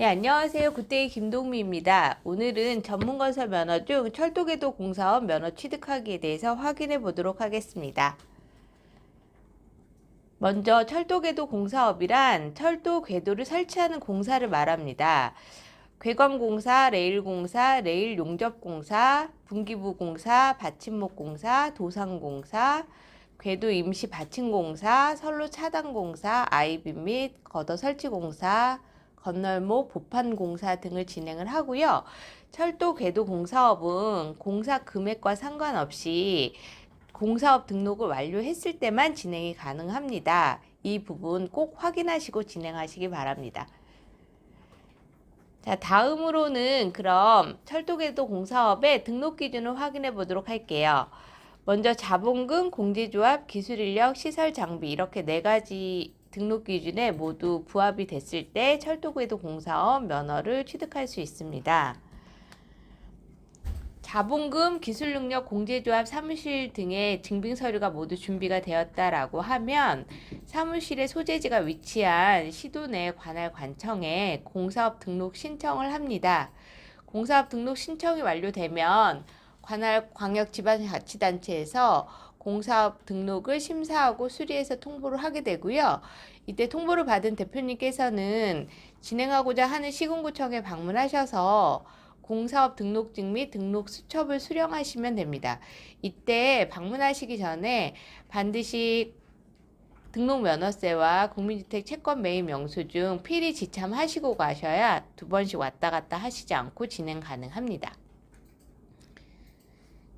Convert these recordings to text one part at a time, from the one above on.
네, 안녕하세요. 굿데이 김동미입니다. 오늘은 전문건설 면허 중 철도궤도 공사업 면허 취득하기에 대해서 확인해 보도록 하겠습니다. 먼저 철도궤도 공사업이란 철도 궤도를 설치하는 공사를 말합니다. 궤검공사, 레일공사, 레일 용접공사, 분기부공사, 받침목공사, 도상공사, 궤도 임시 받침공사, 선로 차단공사, 아이빔 및 걷어 설치공사, 건널목 보판 공사 등을 진행을 하고요. 철도 궤도 공사업은 공사 금액과 상관없이 공사업 등록을 완료했을 때만 진행이 가능합니다. 이 부분 꼭 확인하시고 진행하시기 바랍니다. 자, 다음으로는 그럼 철도궤도 공사업의 등록 기준을 확인해 보도록 할게요. 먼저 자본금, 공제조합, 기술인력, 시설 장비 이렇게 네 가지 등록 기준에 모두 부합이 됐을 때 철도궤도 공사업 면허를 취득할 수 있습니다. 자본금, 기술능력, 공제조합, 사무실 등의 증빙 서류가 모두 준비가 되었다라고 하면 사무실의 소재지가 위치한 시도 내 관할 관청에 공사업 등록 신청을 합니다. 공사업 등록 신청이 완료되면 관할 광역 지방자치단체에서 공사업 등록을 심사하고 수리해서 통보를 하게 되고요. 이때 통보를 받은 대표님께서는 진행하고자 하는 시군구청에 방문하셔서 공사업 등록증 및 등록 수첩을 수령하시면 됩니다. 이때 방문하시기 전에 반드시 등록 면허세와 국민주택 채권 매입 영수증 필히 지참하시고 가셔야 두 번씩 왔다 갔다 하시지 않고 진행 가능합니다.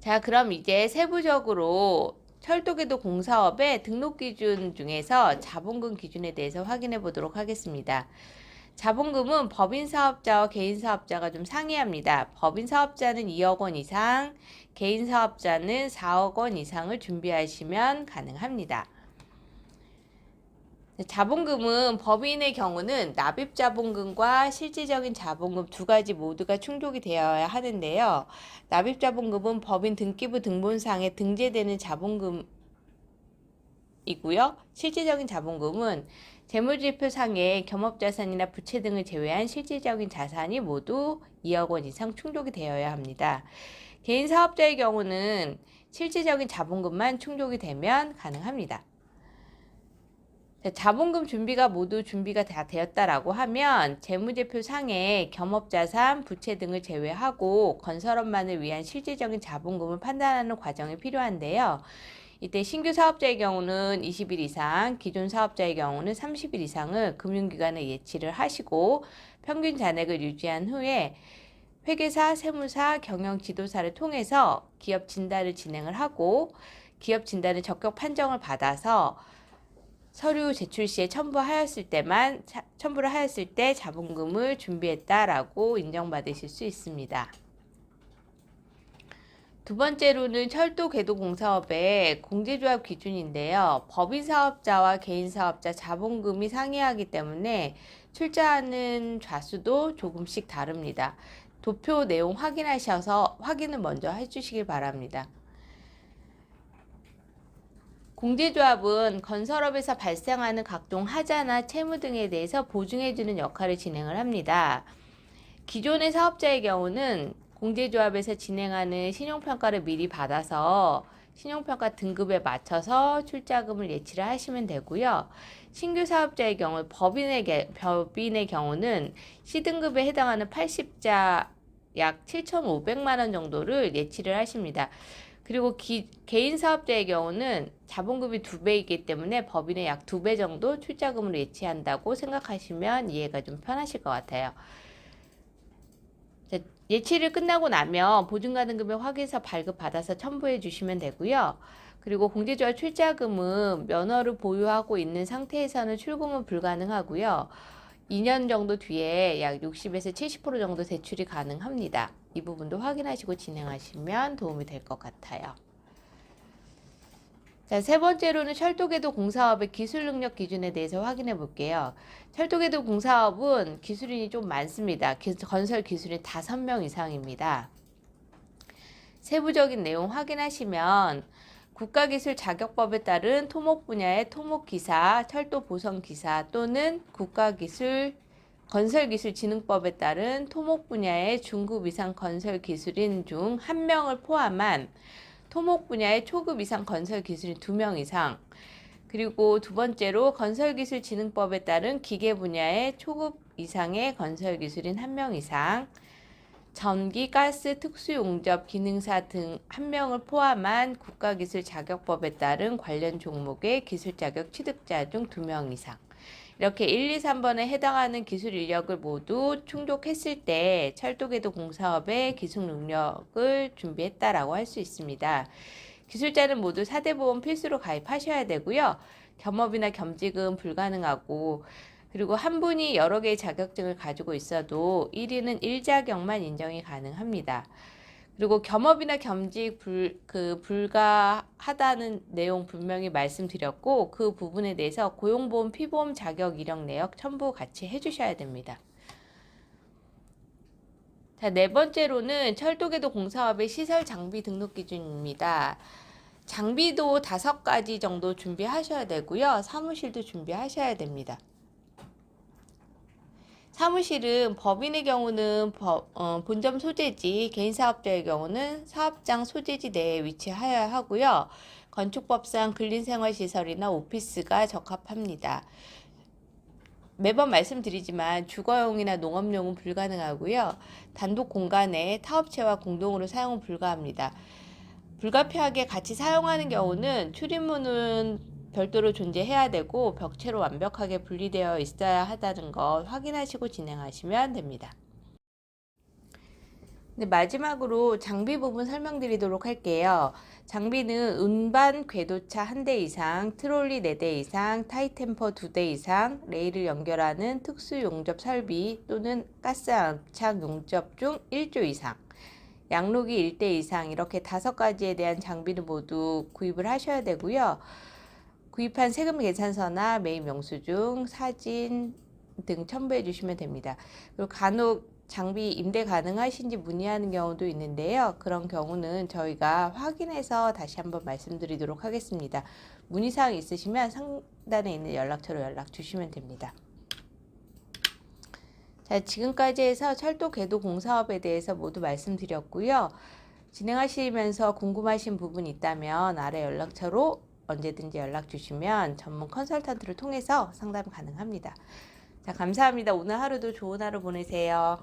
자, 그럼 이제 세부적으로 철도궤도 공사업의 등록 기준 중에서 자본금 기준에 대해서 확인해 보도록 하겠습니다. 자본금은 법인 사업자와 개인 사업자가 좀 상이합니다. 법인 사업자는 2억 원 이상, 개인 사업자는 4억 원 이상을 준비하시면 가능합니다. 자본금은 법인의 경우는 납입 자본금과 실질적인 자본금 두 가지 모두가 충족이 되어야 하는데요. 납입 자본금은 법인 등기부 등본상에 등재되는 자본금이고요. 실질적인 자본금은 재무제표상에 겸업자산이나 부채 등을 제외한 실질적인 자산이 모두 2억 원 이상 충족이 되어야 합니다. 개인 사업자의 경우는 실질적인 자본금만 충족이 되면 가능합니다. 자본금 준비가 모두 준비가 다 되었다라고 하면 재무제표 상에 겸업자산, 부채 등을 제외하고 건설업만을 위한 실질적인 자본금을 판단하는 과정이 필요한데요. 이때 신규 사업자의 경우는 20일 이상, 기존 사업자의 경우는 30일 이상을 금융기관에 예치를 하시고 평균 잔액을 유지한 후에 회계사, 세무사, 경영 지도사를 통해서 기업 진단을 진행을 하고 기업 진단의 적격 판정을 받아서 서류 제출 시에 첨부하였을 때만 첨부를 하였을 때 자본금을 준비했다라고 인정받으실 수 있습니다. 두 번째로는 철도 궤도 공사업의 공제조합 기준인데요. 법인 사업자와 개인 사업자 자본금이 상이하기 때문에 출자하는 좌수도 조금씩 다릅니다. 도표 내용 확인하셔서 확인을 먼저 해주시길 바랍니다. 공제조합은 건설업에서 발생하는 각종 하자나 채무 등에 대해서 보증해주는 역할을 진행을 합니다. 기존의 사업자의 경우는 공제조합에서 진행하는 신용평가를 미리 받아서 신용평가 등급에 맞춰서 출자금을 예치를 하시면 되고요. 신규 사업자의 경우 법인의, 법인의 경우는 C등급에 해당하는 80자 약 7,500만 원 정도를 예치를 하십니다. 그리고 기, 개인 사업자의 경우는 자본금이 두 배이기 때문에 법인의 약 두 배 정도 출자금으로 예치한다고 생각하시면 이해가 좀 편하실 것 같아요. 예치를 끝나고 나면 보증가등급의 확인서 발급받아서 첨부해 주시면 되고요. 그리고 공제조합 출자금은 면허를 보유하고 있는 상태에서는 출금은 불가능하고요. 2년 정도 뒤에 약 60에서 70% 정도 대출이 가능합니다. 이 부분도 확인하시고 진행하시면 도움이 될 것 같아요. 자, 세 번째로는 철도궤도 공사업의 기술 능력 기준에 대해서 확인해 볼게요. 철도궤도 공사업은 기술인이 좀 많습니다. 건설 기술인 5명 이상입니다. 세부적인 내용 확인하시면 국가기술 자격법에 따른 토목 분야의 토목기사, 철도 보선기사 또는 국가기술 건설기술진흥법에 따른 토목 분야의 중급 이상 건설 기술인 중 한 명을 포함한 토목 분야의 초급 이상 건설 기술인 두 명 이상 그리고 두 번째로 건설기술진흥법에 따른 기계 분야의 초급 이상의 건설 기술인 한 명 이상 전기, 가스, 특수용접, 기능사 등 한 명을 포함한 국가기술 자격법에 따른 관련 종목의 기술 자격 취득자 중 두 명 이상. 이렇게 1, 2, 3번에 해당하는 기술 인력을 모두 충족했을 때 철도궤도 공사업의 기술 능력을 준비했다라고 할 수 있습니다. 기술자는 모두 4대 보험 필수로 가입하셔야 되고요. 겸업이나 겸직은 불가능하고 그리고 한 분이 여러 개의 자격증을 가지고 있어도 1위는 1자격만 인정이 가능합니다. 그리고 겸업이나 겸직 불, 그 불가하다는 내용 분명히 말씀드렸고 그 부분에 대해서 고용보험, 피보험 자격 이력 내역 첨부 같이 해주셔야 됩니다. 자, 네 번째로는 철도궤도 공사업의 시설 장비 등록 기준입니다. 장비도 다섯 가지 정도 준비하셔야 되고요. 사무실도 준비하셔야 됩니다. 사무실은 법인의 경우는 법, 어, 본점 소재지, 개인 사업자의 경우는 사업장 소재지 내에 위치하여야 하고요. 건축법상 근린생활시설이나 오피스가 적합합니다. 매번 말씀드리지만 주거용이나 농업용은 불가능하고요. 단독 공간에 타업체와 공동으로 사용은 불가합니다. 불가피하게 같이 사용하는 경우는 출입문은 별도로 존재해야 되고 벽체로 완벽하게 분리되어 있어야 하다는 걸 확인하시고 진행하시면 됩니다. 네, 마지막으로 장비 부분 설명드리도록 할게요. 장비는 운반 궤도차 한 대 이상, 트롤리 네 대 이상, 타이템퍼 두 대 이상, 레일을 연결하는 특수 용접 설비 또는 가스 압착 용접 중 1조 이상, 양록이 1대 이상 이렇게 다섯 가지에 대한 장비를 모두 구입을 하셔야 되고요. 구입한 세금 계산서나 매입 영수증, 사진 등 첨부해 주시면 됩니다. 그리고 간혹 장비 임대 가능하신지 문의하는 경우도 있는데요. 그런 경우는 저희가 확인해서 다시 한번 말씀드리도록 하겠습니다. 문의사항 있으시면 상단에 있는 연락처로 연락 주시면 됩니다. 자, 지금까지 해서 철도 궤도 공사업에 대해서 모두 말씀드렸고요. 진행하시면서 궁금하신 부분 있다면 아래 연락처로 언제든지 연락 주시면 전문 컨설턴트를 통해서 상담 가능합니다. 자, 감사합니다. 오늘 하루도 좋은 하루 보내세요.